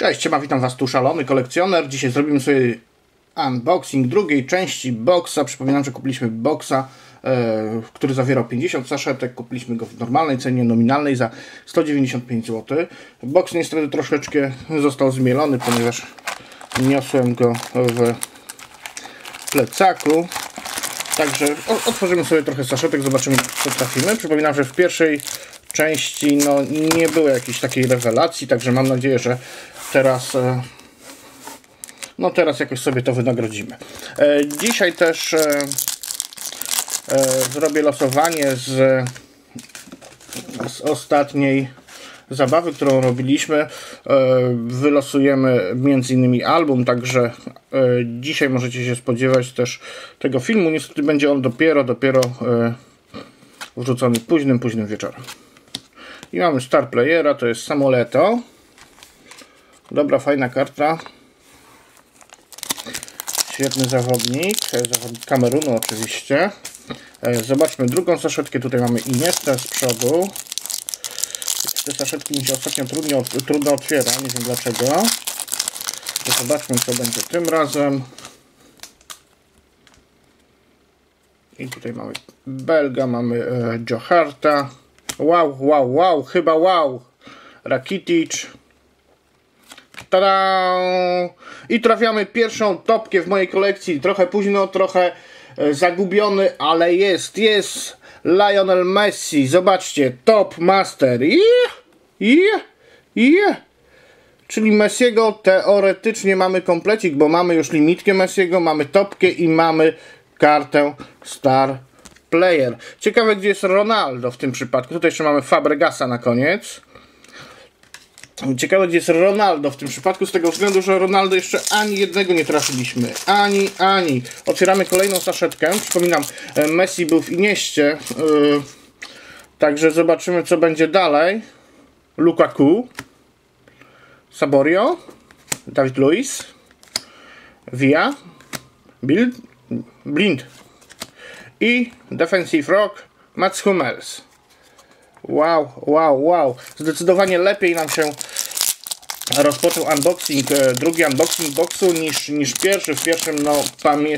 Cześć, ma witam Was tu szalony kolekcjoner. Dzisiaj zrobimy sobie unboxing drugiej części boxa. Przypominam, że kupiliśmy boxa, e, który zawierał 50 saszetek. Kupiliśmy go w normalnej cenie nominalnej za 195 zł. Box niestety troszeczkę został zmielony, ponieważ niosłem go w plecaku. Także otworzymy sobie trochę saszetek, zobaczymy co trafimy. Przypominam, że w pierwszej części no, nie było jakiejś takiej rewelacji, także mam nadzieję, że teraz e, no teraz jakoś sobie to wynagrodzimy. E, dzisiaj też e, zrobię losowanie z, z ostatniej zabawy, którą robiliśmy. Wylosujemy między innymi album, także dzisiaj możecie się spodziewać też tego filmu. Niestety będzie on dopiero, dopiero wrzucony późnym, późnym wieczorem. I mamy Star Playera, to jest Samoleto. Dobra, fajna karta. Świetny zawodnik, zawodnik Kamerunu oczywiście. E, zobaczmy drugą saszetkę, tutaj mamy Iniesta z przodu. Te saszetki mi się ostatnio trudno, trudno otwiera, nie wiem dlaczego. zobaczmy co będzie tym razem. I tutaj mamy Belga, mamy e, Joe Harta. Wow, wow, wow, chyba wow. Rakitic. Tada! I trafiamy pierwszą topkę w mojej kolekcji. Trochę późno, trochę e, zagubiony, ale jest, jest Lionel Messi. Zobaczcie, top master. I, i, i. Czyli Messiego teoretycznie mamy komplecik, bo mamy już limitkę Messiego, mamy topkę i mamy kartę Star Player. Ciekawe, gdzie jest Ronaldo w tym przypadku. Tutaj jeszcze mamy Fabregasa na koniec. Ciekawe, gdzie jest Ronaldo w tym przypadku, z tego względu, że Ronaldo jeszcze ani jednego nie trafiliśmy. Ani, ani. Otwieramy kolejną saszetkę. Przypominam, e, Messi był w Inieście. Yy, także zobaczymy, co będzie dalej. Lukaku. Saborio. Dawid Luiz. Via. Bild. Blind i Defensive Rock Mats Hummels. Wow, wow, wow. Zdecydowanie lepiej nam się rozpoczął unboxing, e, drugi unboxing boxu niż, niż pierwszy. W pierwszym, no,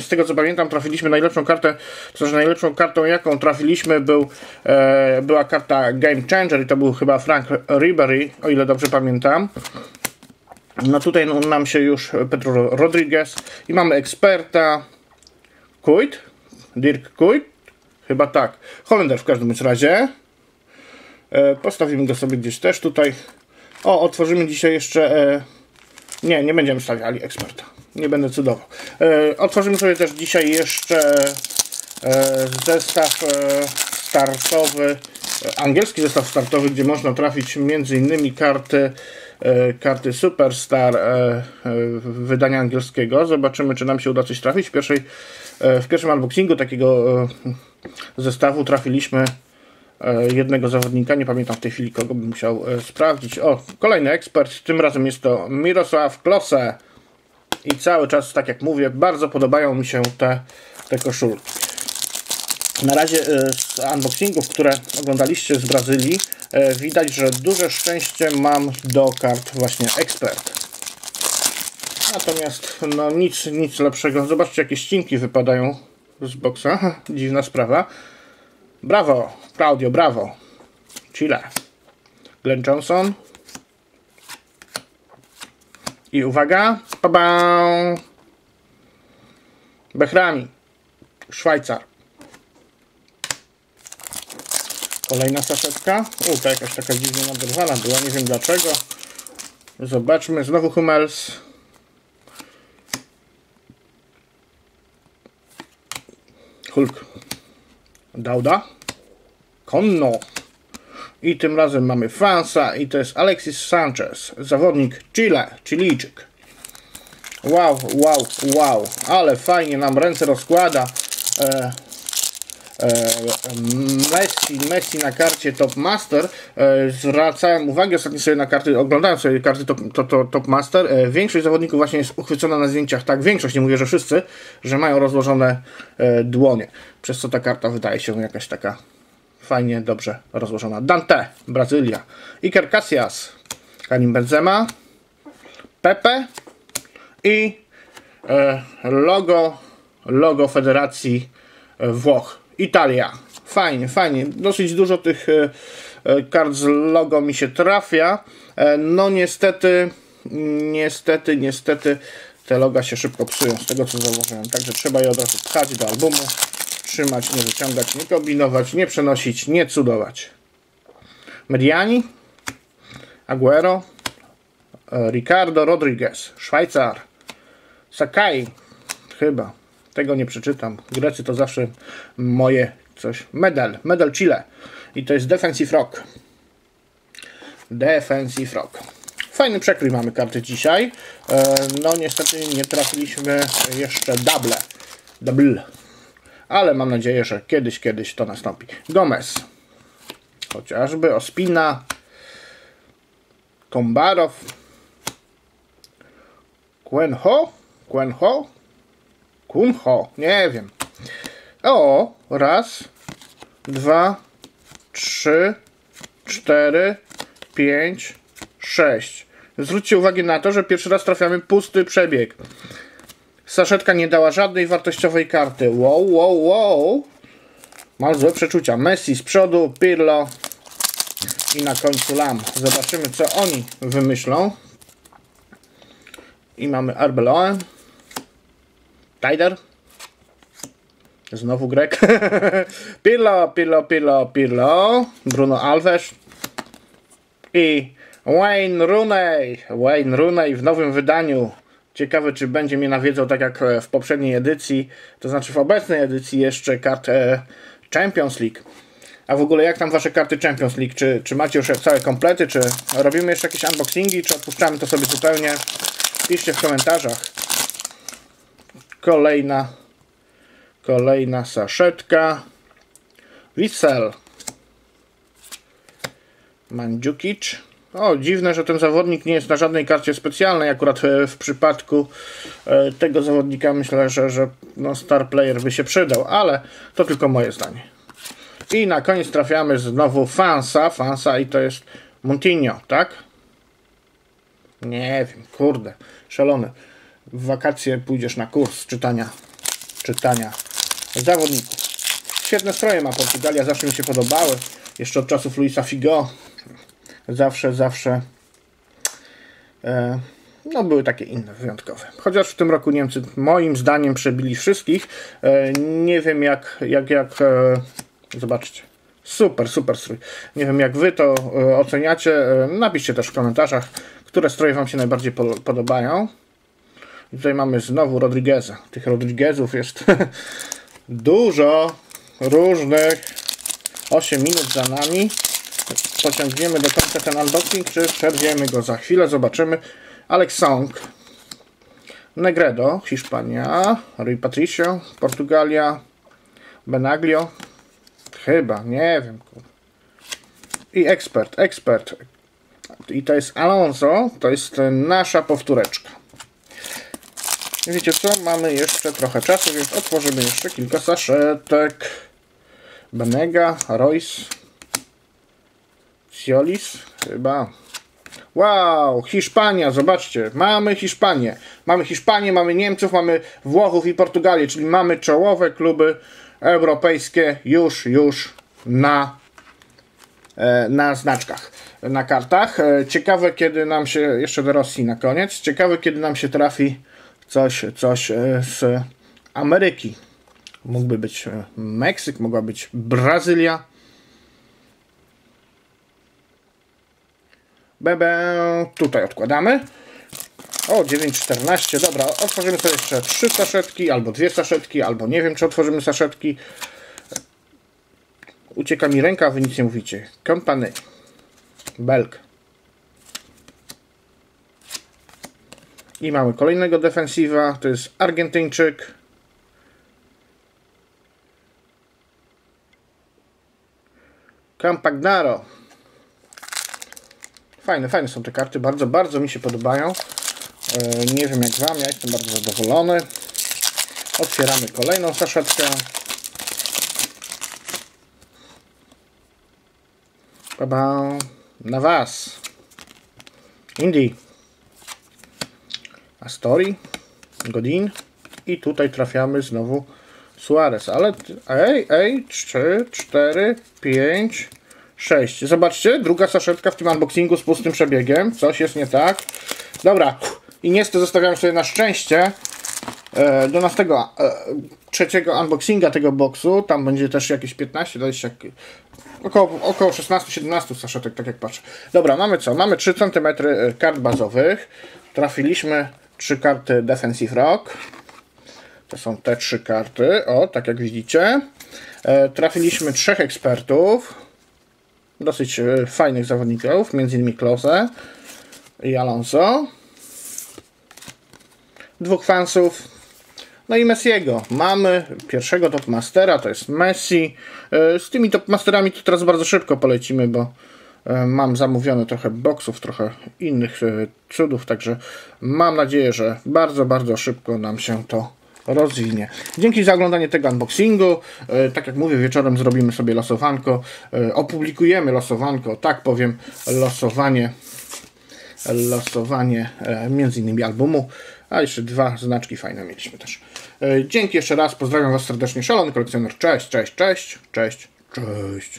z tego co pamiętam, trafiliśmy najlepszą kartę, to znaczy najlepszą kartą, jaką trafiliśmy, był, e, była karta Game Changer i to był chyba Frank Ribery, o ile dobrze pamiętam. No tutaj no, nam się już Pedro Rodriguez i mamy eksperta Kuit, Dirk Kuyt? Chyba tak. Holender w każdym razie. E, postawimy go sobie gdzieś też tutaj. O, otworzymy dzisiaj jeszcze... E, nie, nie będziemy stawiali eksperta. Nie będę cudował. E, otworzymy sobie też dzisiaj jeszcze e, zestaw e, startowy, e, angielski zestaw startowy, gdzie można trafić innymi karty karty Superstar wydania angielskiego. Zobaczymy, czy nam się uda coś trafić. W pierwszej E, w pierwszym unboxingu takiego e, zestawu trafiliśmy e, jednego zawodnika, nie pamiętam w tej chwili kogo bym musiał sprawdzić. O, kolejny ekspert, tym razem jest to Mirosław Klose. I cały czas, tak jak mówię, bardzo podobają mi się te, te koszulki. Na razie z unboxingów, które oglądaliście z Brazylii, widać, że duże szczęście mam do kart właśnie ekspert. Natomiast no nic, nic lepszego. Zobaczcie jakie ścinki wypadają z boksa. Dziwna sprawa. Brawo, Claudio, brawo. Chile. Glenn Johnson. I uwaga. Ba Bechrami. Szwajcar. Kolejna saszetka. U, to jakaś taka dziwnie naderwana była. Nie wiem dlaczego. Zobaczmy. Znowu Hummels. Hulk Dauda, Konno i tym razem mamy Fransa i to jest Alexis Sanchez, zawodnik Chile, Chilijczyk. Wow, wow, wow, ale fajnie nam ręce rozkłada. E, Messi, Messi na karcie Top Master. E, zwracałem uwagę ostatnio sobie na karty, oglądałem sobie karty Top, to, to, top Master. E, większość zawodników właśnie jest uchwycona na zdjęciach, tak, większość, nie mówię, że wszyscy, że mają rozłożone dłonie. Przez co ta karta wydaje się jakaś taka fajnie, dobrze rozłożona. Dante, Brazylia. Iker Casillas, Karim Benzema, Pepe i e, logo, logo Federacji Włoch. Italia. Fajnie, fajnie. Dosyć dużo tych kart z logo mi się trafia. No niestety, niestety, niestety te loga się szybko psują z tego co zauważyłem. Także trzeba je od razu pchać do albumu, trzymać, nie wyciągać, nie kombinować, nie przenosić, nie cudować. Mediani, Aguero, e, Ricardo Rodriguez, Szwajcar, Sakai, chyba, tego nie przeczytam. Grecy to zawsze moje coś. Medal, medal Chile i to jest Defensive Rock. Defensive Rock. Fajny przekrój mamy karty dzisiaj. E, no niestety nie trafiliśmy jeszcze double. Double. Ale mam nadzieję, że kiedyś, kiedyś to nastąpi. Gomez. Chociażby Ospina. Kombarow. Quenho? Quenho? Kunho? Nie wiem. O, raz, dwa, trzy, cztery, pięć, 6. Zwróćcie uwagę na to, że pierwszy raz trafiamy pusty przebieg. Saszetka nie dała żadnej wartościowej karty. Wow, wow, wow. Mam złe przeczucia. Messi z przodu, Pirlo i na końcu Lam. Zobaczymy, co oni wymyślą. I mamy Arbeloa. Tider. Znowu Grek. Pirlo, Pirlo, Pirlo, Pirlo. Bruno Alves. I Wayne Rooney. Wayne Rooney w nowym wydaniu. Ciekawe, czy będzie mnie nawiedzał tak jak e, w poprzedniej edycji, to znaczy w obecnej edycji jeszcze kart Champions League. A w ogóle jak tam wasze karty Champions League? Czy, czy macie już całe komplety? Czy robimy jeszcze jakieś unboxingi? Czy odpuszczamy to sobie zupełnie? Piszcie w komentarzach. Kolejna kolejna saszetka. Wissel. Mandzukic. O, dziwne, że ten zawodnik nie jest na żadnej karcie specjalnej. Akurat e, w przypadku e, tego zawodnika myślę, że, że no star player by się przydał, ale to tylko moje zdanie. I na koniec trafiamy znowu Fansa. Fansa i to jest Montinho, tak? Nie wiem, kurde, szalony. W wakacje pójdziesz na kurs czytania, czytania zawodników. Świetne stroje ma Portugalia, zawsze mi się podobały. Jeszcze od czasów Luisa Figo zawsze, zawsze e, no były takie inne, wyjątkowe. Chociaż w tym roku Niemcy moim zdaniem przebili wszystkich. E, nie wiem jak, jak, jak e, zobaczcie. Super, super strój. Nie wiem jak wy to oceniacie. Napiszcie też w komentarzach, które stroje wam się najbardziej podobają. I tutaj mamy znowu Rodrigueza. Tych Rodriguezów jest dużo różnych. 8 minut za nami pociągniemy do końca ten unboxing, czy przerwiemy go za chwilę, zobaczymy. Alex Song, Negredo, Hiszpania, Rui Patricio, Portugalia, Benaglio, chyba, nie wiem. I ekspert, ekspert. I to jest Alonso, to jest nasza powtóreczka. Wiecie co, mamy jeszcze trochę czasu, więc otworzymy jeszcze kilka saszetek. Benega, Royce, Ciolis? Chyba. Wow, Hiszpania, zobaczcie, mamy Hiszpanię. Mamy Hiszpanię, mamy Niemców, mamy Włochów i Portugalię, czyli mamy czołowe kluby europejskie już, już na, e, na znaczkach, na kartach. E, ciekawe, kiedy nam się, jeszcze do Rosji na koniec, ciekawe, kiedy nam się trafi coś, coś e, z Ameryki. Mógłby być Meksyk, mogła być Brazylia. Bebe, tutaj odkładamy. O, 9,14. Dobra, otworzymy sobie jeszcze trzy saszetki, albo dwie saszetki, albo nie wiem, czy otworzymy saszetki. Ucieka mi ręka, wy nic nie mówicie. Company. Belk. I mamy kolejnego defensywa. To jest Argentyńczyk. Campagnaro. Fajne, fajne są te karty, bardzo, bardzo mi się podobają. E, nie wiem jak Wam, ja jestem bardzo zadowolony. Otwieramy kolejną saszetkę. Baba, na Was. Indie. Astori, Godin i tutaj trafiamy znowu Suarez, ale ej, ej, 3, 4, 5, 6. Zobaczcie, druga saszetka w tym unboxingu z pustym przebiegiem. Coś jest nie tak. Dobra, i niestety zostawiam sobie na szczęście e, do następnego e, trzeciego unboxinga tego boxu. Tam będzie też jakieś 15, 20, około, około 16-17 saszetek, tak jak patrzę. Dobra, mamy co? Mamy 3 cm kart bazowych. Trafiliśmy 3 karty Defensive Rock. To są te trzy karty. O, tak jak widzicie. E, trafiliśmy trzech ekspertów. Dosyć e, fajnych zawodników, między innymi Klose i Alonso. Dwóch fansów. No i Messiego. Mamy pierwszego topmastera, to jest Messi. E, z tymi topmasterami to teraz bardzo szybko polecimy, bo mam zamówione trochę boksów, trochę innych e, cudów, także mam nadzieję, że bardzo, bardzo szybko nam się to rozwinie. Dzięki za oglądanie tego unboxingu. E, Tak jak mówię, wieczorem zrobimy sobie losowanko. E, Opublikujemy losowanko, tak powiem, losowanie losowanie e, między innymi albumu, a jeszcze dwa znaczki fajne mieliśmy też. E, Dzięki jeszcze raz, pozdrawiam Was serdecznie, szalony kolekcjoner, cześć, cześć, cześć, cześć, cześć.